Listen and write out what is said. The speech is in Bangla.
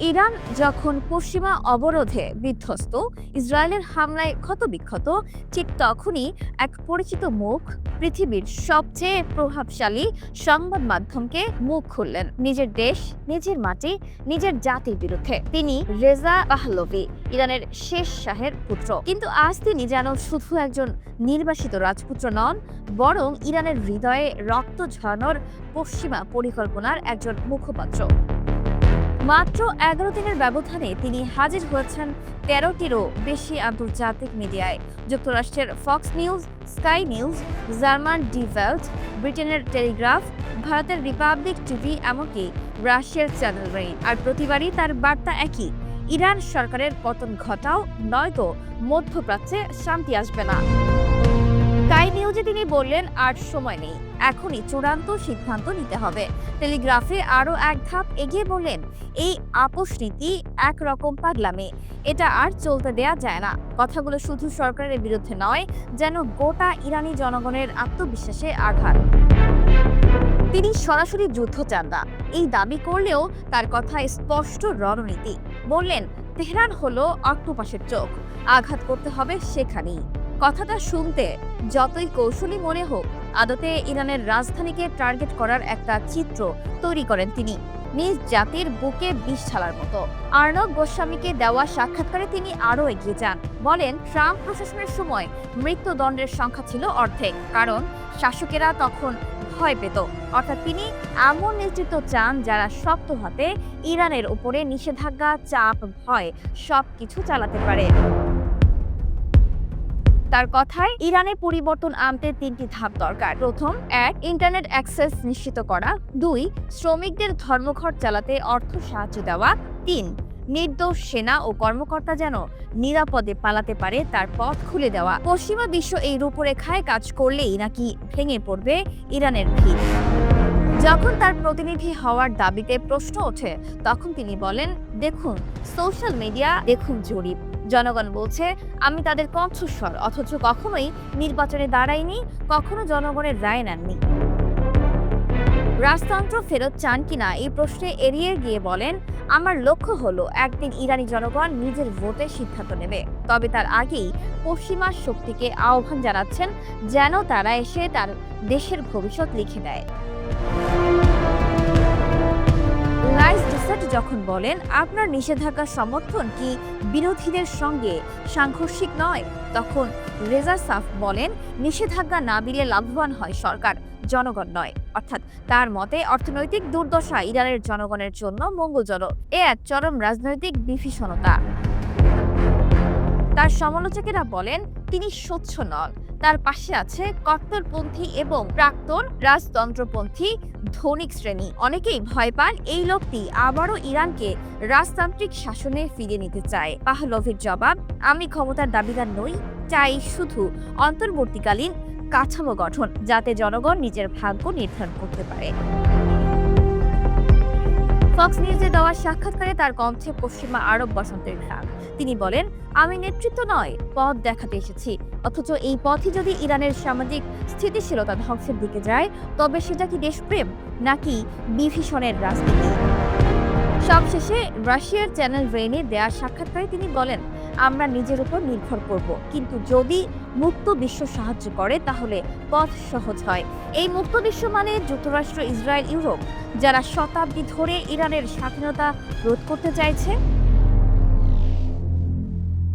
ইরান যখন পশ্চিমা অবরোধে বিধ্বস্ত, ইসরায়েলের হামলায় ক্ষতবিক্ষত, ঠিক তখনই এক পরিচিত মুখ পৃথিবীর সবচেয়ে প্রভাবশালী সংবাদ মাধ্যমকে মুখ খুললেন। নিজের দেশ, নিজের মাটি, নিজের জাতির বিরুদ্ধে। তিনি রেজা পাহলভি, ইরানের শেষ শাহের পুত্র। কিন্তু আজ তিনি যেন শুধু একজন নির্বাসিত রাজপুত্র নন, বরং ইরানের হৃদয়ে রক্ত ঝরানোর পশ্চিমা পরিকল্পনার একজন মুখপাত্র। মাত্র এগারো দিনের ব্যবধানে তিনি হাজির হয়েছেন তেরোটিরও বেশি আন্তর্জাতিক মিডিয়ায়। যুক্তরাষ্ট্রের Fox News, Sky News, German Die Welt ব্রিটেনের টেলিগ্রাফ, ভারতের রিপাবলিক টিভি এমনকি রাশিয়ার চ্যানেল রেইন। আর প্রতিবারই তার বার্তা একই, ইরান সরকারের পতন ঘটাও, নয়তো মধ্যপ্রাচ্যে শান্তি আসবে না। স্কাই নিউজে তিনি বললেন, আর সময় নেই। এখনই চূড়ান্ত সিদ্ধান্ত নিতে হবে। টেলিগ্রাফে আরও এক ধাপ এগিয়ে বললেন, এই আপোষ নীতি একরকম পাগলামি। এটা আর চলতে দেয়া যায় না। কথাগুলো শুধু সরকারের বিরুদ্ধে নয়, যেন গোটা ইরানি জনগণের আত্মবিশ্বাসে আঘাত। তিনি সরাসরি যুদ্ধ চান না। এই দাবি করলেও তার কথায় স্পষ্ট রণনীতি। বললেন, তেহরান হলো অক্টোপাসের চোখ। আঘাত করতে হবে সেখানেই। কথাটা শুনতে যতই কৌশলী মনে হোক, আদতে ইরানের রাজধানীকে টার্গেট করার একটা চিত্র তৈরি করেন তিনি। নিজ জাতির বুকে বিষ ঢালার মতো। আর্নব গোস্বামীকে দেওয়া সাক্ষাৎকারে তিনি আরও এগিয়ে যান। বলেন, ট্রাম্প প্রশাসনের সময় মৃত্যুদণ্ডের সংখ্যা ছিল অর্ধেক, কারণ শাসকেরা তখন ভয় পেত। অর্থাৎ তিনি এমন নেতৃত্ব চান যারা শক্ত হাতে ইরানের উপরে নিষেধাজ্ঞা, চাপ, ভয় সবকিছু চালাতে পারে। তার কথায় ইরানে পরিবর্তন আনতে তিনটি ধাপ দরকার। প্রথম, এক, ইন্টারনেট অ্যাক্সেস নিশ্চিত করা। দুই, শ্রমিকদের ধর্মঘট চালাতে অর্থ সাহায্য দেওয়া। তিন, নির্দোষ সেনা ও কর্মকর্তা যেন নিরাপদে পালাতে পারে তার পথ খুলে দেওয়া। পশ্চিমা বিশ্ব এই রূপরেখায় কাজ করলেই নাকি ভেঙে পড়বে ইরানের ভিত যখন তার প্রতিনিধি হওয়ার দাবিতে প্রশ্ন ওঠে, তখন তিনি বলেন, দেখুন, সোশ্যাল মিডিয়া, দেখুন জরিপ। জনগণ বলছে, আমি তাদের কণ্ঠস্বর, অথচ কখনোই নির্বাচনে দাঁড়াইনি, কখনো জনগণের রায় নেননি। রাজতন্ত্র ফেরত চান কিনা, এই প্রশ্নে এড়িয়ে গিয়ে বলেন, আমার লক্ষ্য হলো একদিন ইরানি জনগণ নিজের ভোটে সিদ্ধান্ত নেবে। তবে তার আগেই পশ্চিমা শক্তিকে আহ্বান জানাচ্ছেন, যেন তারা এসে তার দেশের ভবিষ্যৎ লিখে দেয়। রাইস যখন বলেন, আপনার নিষেধাজ্ঞা সমর্থন কি বিরোধীদের সঙ্গে সাংঘর্ষিক নয়? তখন রেজা সাফ বলেন, নিষেধাজ্ঞা না দিলে লাভবান হয় সরকার, জনগণ নয়। অর্থাৎ তার মতে, অর্থনৈতিক দুর্দশা ইরানের জনগণের জন্য মঙ্গলজনক। এ এক চরম রাজনৈতিক বিভীষণতা। তার সমালোচকেরা বলেন, তিনি স্বচ্ছ নন। তার পাশে আছে কট্টরপন্থী এবং প্রাক্তন রাজতন্ত্রপন্থী ধনিক শ্রেণি। অনেকেই ভয় পান এই লোকটি আবারও ইরানকে রাজতান্ত্রিক শাসনে ফিরে নিতে চায়। পাহলভের জবাব, আমি ক্ষমতার দাবিদার নই, চাই শুধু অন্তর্বর্তীকালীন কাঠামো গঠন, যাতে জনগণ নিজের ভাগ্য নির্ধারণ করতে পারে। ফক্স নিউজে দেওয়া সাক্ষাৎকারে তার কণ্ঠে পশ্চিমা আরব বসন্তের ঘ্রাণ তিনি বলেন, আমি নেতৃত্ব নয়, পথ দেখাতে এসেছি। অথচ এই পথই যদি ইরানের সামাজিক স্থিতিশীলতা ধ্বংসের দিকে যায়, তবে সেটা কি দেশপ্রেম নাকি বিভীষণের রাজনীতি? সবশেষে রাশিয়ার চ্যানেল রেনে দেয়া সাক্ষাৎকারে তিনি বলেন, আমরা নিজের উপর নির্ভর করব। কিন্তু যদি মুক্ত বিশ্ব সাহায্য করে, তাহলে পথ সহজ হয়। এই মুক্ত বিশ্ব মানে যুক্তরাষ্ট্র, ইসরায়েল, ইউরোপ, যারা শতাব্দী ধরে ইরানের স্বাধীনতা রোধ করতে চাইছে।